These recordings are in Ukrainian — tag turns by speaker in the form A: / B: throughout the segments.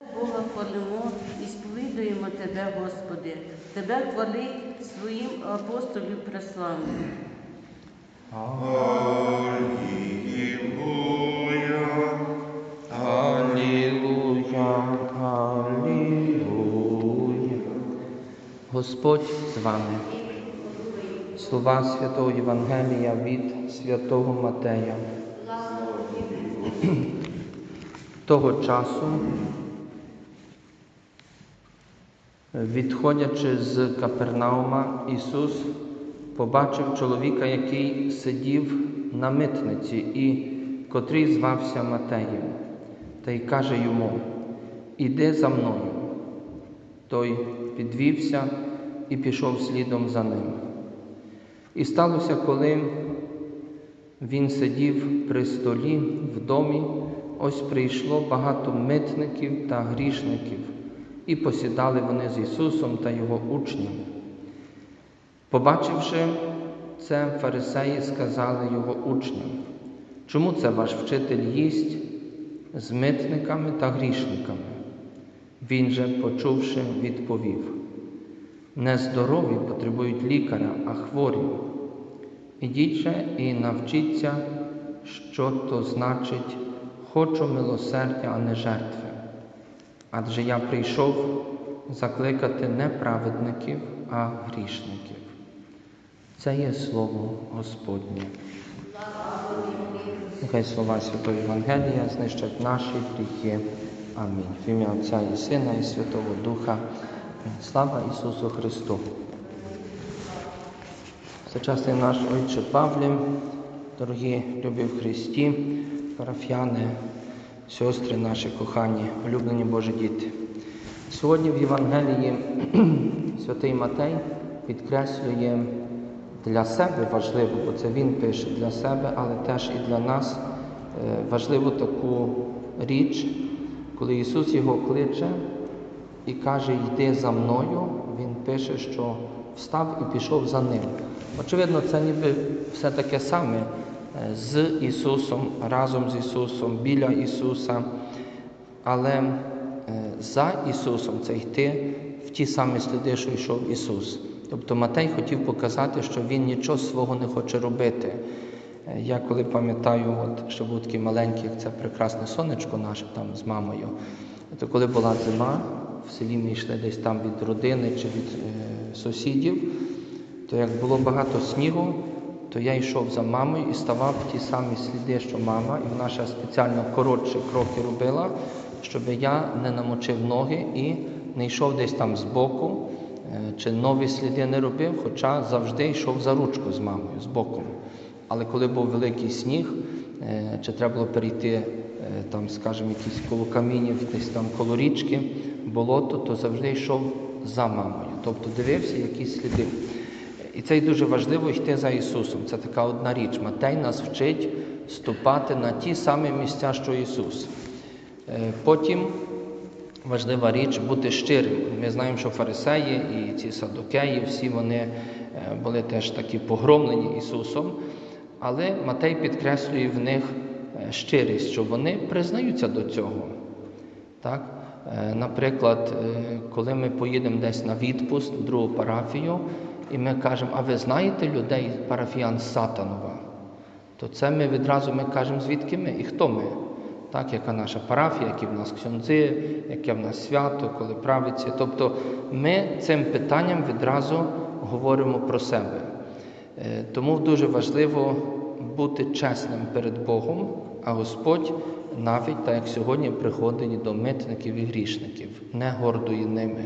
A: Бога хвалимо і сповідуємо Тебе, Господи. Тебе хвалить своїм апостолів преславним.
B: Алілуя, Алілуя. Господь з вами. Слова Святого Євангелія від Святого Матея. Того часу, відходячи з Капернаума, Ісус побачив чоловіка, який сидів на митниці і котрий звався Матеєм, та й каже йому: Іди за мною. Той підвівся і пішов слідом за ним. І сталося, коли він сидів при столі в домі, ось прийшло багато митників та грішників, і посідали вони з Ісусом та Його учнями. Побачивши це, фарисеї сказали його учням, чому це ваш вчитель їсть з митниками та грішниками? Він же, почувши, відповів: не здорові потребують лікаря, а хворі. Ідіть же і навчіться, що то значить хочу милосердя, а не жертви. Адже я прийшов закликати не праведників, а грішників. Це є слово Господнє. Нехай слова Святого Євангелія знищать наші гріхи. Амінь. В ім'я Отця і Сина, і Святого Духа. Слава Ісусу Христу. Сучасний наш Отче Павлі, дорогі любі в Христі, парафіяни, сестри наші кохані, улюблені Божі діти. Сьогодні в Євангелії святий Матей підкреслює для себе важливо, бо це він пише для себе, але теж і для нас е, важливу таку річ, коли Ісус його кличе і каже, йди за мною, Він пише, що встав і пішов за ним. Очевидно, це ніби все таке саме з Ісусом, разом з Ісусом, біля Ісуса. Але е, за Ісусом це йти в ті самі сліди, що йшов Ісус. Тобто Матей хотів показати, що Він нічого свого не хоче робити. Е, Я коли пам'ятаю, от, що був такий маленький, як це прекрасне сонечко наше там з мамою, то коли була зима, в селі ми йшли десь там від родини чи від е, сусідів, то як було багато снігу, то я йшов за мамою і ставав ті самі сліди, що мама, і вона ще спеціально коротші кроки робила, щоб я не намочив ноги і не йшов десь там збоку, е, чи нові сліди не робив, хоча завжди йшов за ручку з мамою, з боком. Але коли був великий сніг, е, чи треба було перейти е, там, скажімо, якісь коло камінів, десь там коло річки, болото, то завжди йшов за мамою. Тобто дивився якісь сліди. І це й дуже важливо йти за Ісусом. Це така одна річ. Матей нас вчить ступати на ті самі місця, що Ісус. Е, Потім важлива річ бути щирим. Ми знаємо, що фарисеї і ці садокеї, всі вони е, були теж такі погромлені Ісусом, але Матей підкреслює в них е, щирість, що вони признаються до цього. Так? Наприклад, коли ми поїдемо десь на відпуст в другу парафію, і ми кажемо, а ви знаєте людей, парафіян Сатанова? То це ми відразу ми кажемо, звідки ми і хто ми. Так, яка наша парафія, які в нас ксьондзи, яке в нас свято, коли правиться. Тобто ми цим питанням відразу говоримо про себе. Е, Тому дуже важливо бути чесним перед Богом, а Господь навіть так як сьогодні приходить до митників і грішників, не гордує ними.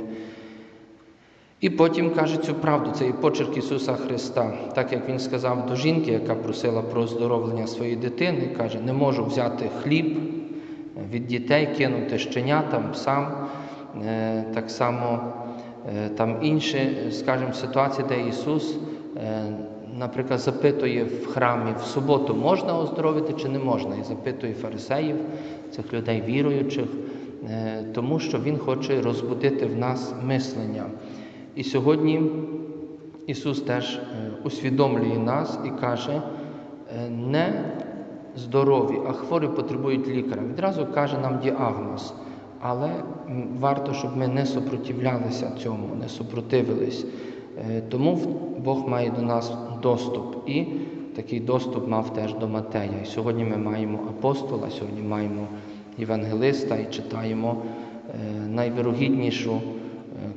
B: І потім каже цю правду, це і почерк Ісуса Христа, так як Він сказав до жінки, яка просила про оздоровлення своєї дитини, каже, не можу взяти хліб від дітей, кинути щенятам, псам. Е, Так само е, там інші, скажімо, ситуації, де Ісус, е, наприклад, запитує в храмі в суботу, можна оздоровити чи не можна, і запитує фарисеїв, цих людей віруючих, тому що Він хоче розбудити в нас мислення. І сьогодні Ісус теж е, усвідомлює нас і каже, е, не здорові, а хворі потребують лікаря. Відразу каже нам діагноз. але варто, щоб ми не супротивлялися цьому, не супротивились. Е, Тому Бог має до нас доступ. І такий доступ мав теж до Матея. І сьогодні ми маємо апостола, сьогодні маємо євангелиста і читаємо найвирогіднішу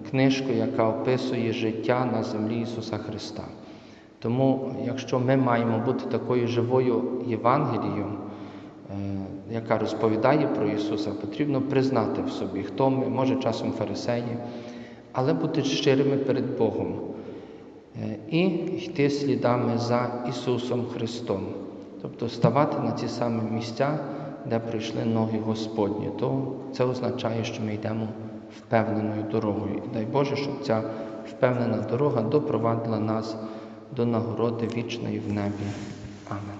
B: книжку, яка описує життя на землі Ісуса Христа. Тому, якщо ми маємо бути такою живою Євангелією, е, яка розповідає про Ісуса, потрібно признати в собі, хто ми, може часом фарисеї, але бути щирими перед Богом е, і йти слідами за Ісусом Христом, тобто ставати на ці самі місця, де прийшли ноги Господні. То це означає, що ми йдемо впевненою дорогою. І дай Боже, щоб ця впевнена дорога допровадила нас до нагороди вічної в небі. Амен.